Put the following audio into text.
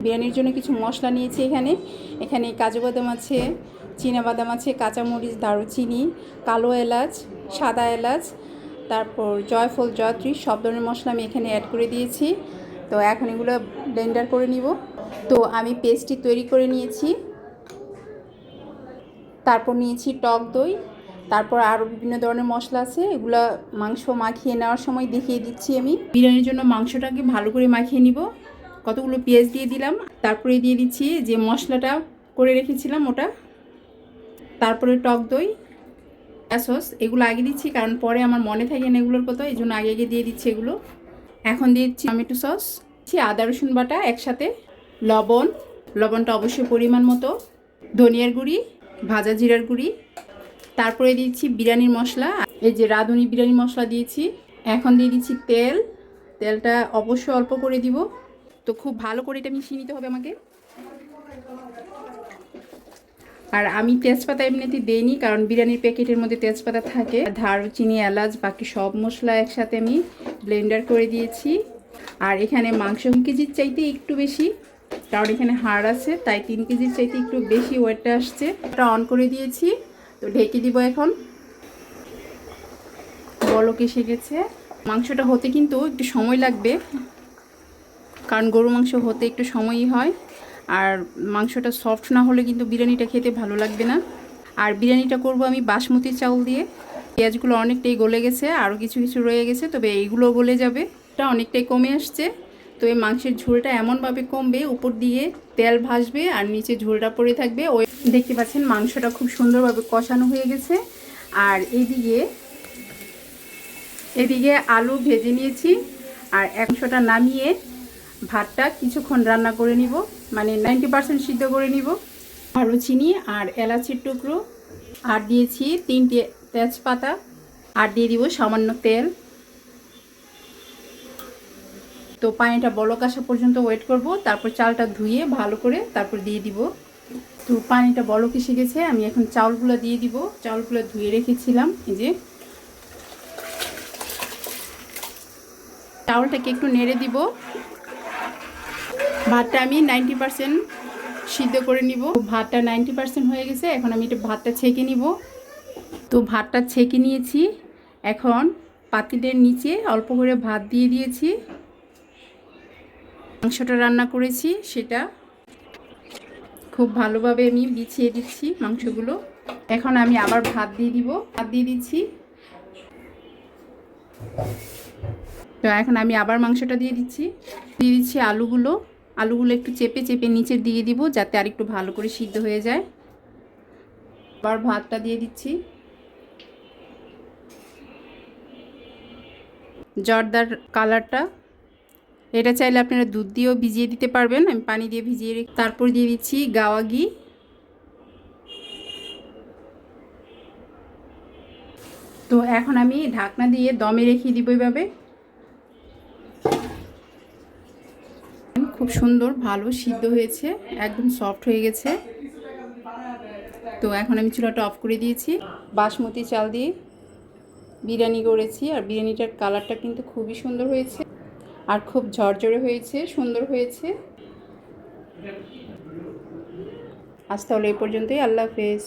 বিরিয়ানির জন্য কিছু মশলা নিয়েছি এখানে। এখানে কাজু বাদাম আছে বাদাম আছে, কাঁচামরিচ, দারুচিনি, কালো এলাচ, সাদা এলাচ, তারপর জয়ফল, জয়ত্রী, সব ধরনের মশলা আমি এখানে অ্যাড করে দিয়েছি। তো এখন এগুলো ব্লেন্ডার করে নিব। তো আমি পেস্টটি তৈরি করে নিয়েছি। তারপর নিয়েছি টক দই। তারপর আরও বিভিন্ন ধরনের মশলা আছে, এগুলো মাংস মাখিয়ে নেওয়ার সময় দেখিয়ে দিচ্ছি আমি। বিরিয়ানির জন্য মাংসটাকে ভালো করে মাখিয়ে নিব। কতগুলো পেঁয়াজ দিয়ে দিলাম, তারপরে দিয়ে দিচ্ছি যে মশলাটা করে রেখেছিলাম ওটা, তারপরে টক দই সস এগুলো আগে দিচ্ছি কারণ পরে আমার মনে থাকে না এগুলোর কথা, এই জন্য আগে আগে দিয়ে দিচ্ছি এগুলো। এখন দিয়ে দিচ্ছি টমেটো সস আদা, রসুন বাটা একসাথে, লবণ, লবণটা অবশ্যই পরিমাণ মতো, ধনিয়ার গুঁড়ি, ভাজা জিরার গুঁড়ি, তারপরে দিচ্ছি বিরিয়ানির মশলা, এই যে রাঁধুনি বিরিয়ানি মশলা দিয়েছি, এখন দিয়ে দিচ্ছি তেল, তেলটা অবশ্যই অল্প করে দিব। তো খুব ভালো করে এটা মিশিয়ে নিতে হবে আমাকে। আর আমি তেজপাতা এমনিতে দেইনি, কারণ বিরিয়ানির প্যাকেটের মধ্যে তেজপাতা থাকে দারুচিনি এলাচ, বাকি সব মশলা একসাথে আমি ব্লেন্ডার করে দিয়েছি। আর এখানে মাংস কেজির চাইতে একটু বেশি, কারণ এখানে হাড় আছে, তাই তিন কেজির চাইতে একটু বেশি ওয়েটটা আসছে। ওটা অন করে দিয়েছি, তো ঢেকে দিব এখন। বলক এসে গেছে। মাংসটা হতে কিন্তু একটু সময় লাগবে কারণ গরু মাংস হতে একটু সময়ই হয়। আর মাংসটা সফট না হলে কিন্তু বিরিয়ানিটা খেতে ভালো লাগবে না। আর বিরিয়ানিটা করব আমি বাসমতি চাউল দিয়ে। পেঁয়াজগুলো অনেকটাই গলে গেছে আরও কিছু কিছু রয়ে গেছে, তবে এইগুলো গলে যাবে। এটা অনেকটাই কমে আসছে। তো এই মাংসের ঝোলটা এমনভাবে কমবে, উপর দিয়ে তেল ভাসবে আর নিচে ঝোলটা পড়ে থাকবে। ওই দেখতে পাচ্ছেন মাংসটা খুব সুন্দরভাবে কষানো হয়ে গেছে। আর এইদিকে এদিকে আলু ভেজে নিয়েছি। আর একশোটা নামিয়ে ভাতটা কিছুক্ষণ রান্না করে নিব মানে নাইনটি পার্সেন্ট সিদ্ধ করে নিব। চিনি আর এলাচির টুকরো। আর দিয়েছি তিনটে তেজপাতা। আর দিয়ে দিব সামান্য তেল। তো পানিটা বলক আসা পর্যন্ত ওয়েট করব, তারপর চালটা ধুয়ে ভালো করে তারপর দিয়ে দিব। তো পানিটা বলক এসে গেছে, আমি এখন চাউলগুলো দিয়ে দিব। চাউলগুলো ধুয়ে রেখেছিলাম, এই যে। চাউলটাকে একটু নেড়ে দিব। ভাতটা আমি নাইনটি পারসেন্ট সিদ্ধ করে নিব। ভাতটা নাইনটি পারসেন্ট হয়ে গেছে, এখন আমি এটা ভাতটা ছেঁকে নিব। তো ভাতটা ছেঁকে নিয়েছি, এখন পাতিলের নিচে অল্প করে ভাত দিয়ে দিয়েছি। মাংসটা রান্না করেছি, সেটা খুব ভালোভাবে আমি বিছিয়ে দিচ্ছি মাংসগুলো। এখন আমি আবার ভাত দিয়ে দিব, ভাত দিয়ে দিচ্ছি। তো এখন আমি আবার মাংসটা দিয়ে দিচ্ছি দিয়ে দিচ্ছি আলুগুলো। আলুগুলো একটু চেপে চেপে নিচে দিয়ে দিব যাতে আর একটু ভালো করে সিদ্ধ হয়ে যায়। আবার ভাতটা দিয়ে দিচ্ছি। জর্দার কালারটা। এটা চাইলে আপনারা দুধ দিয়েও ভিজিয়ে দিতে পারবেন। আমি পানি দিয়ে ভিজিয়ে রেখে তারপর দিয়ে দিচ্ছি গাওয়া ঘি। তো এখন আমি ঢাকনা দিয়ে দমে রেখে দিব এইভাবে খুব সুন্দর, ভালো, সিদ্ধ হয়েছে, একদম সফট হয়ে গেছে। তো এখন আমি চুলাটা অফ করে দিয়েছি। বাসমতি চাল দিয়ে বিরিয়ানি করেছি আর বিরিয়ানিটার কালারটা কিন্তু খুবই সুন্দর হয়েছে আর খুব ঝরঝরে হয়েছে, সুন্দর হয়েছে। আজ তাহলে এই পর্যন্তই, আল্লাহ হাফেজ।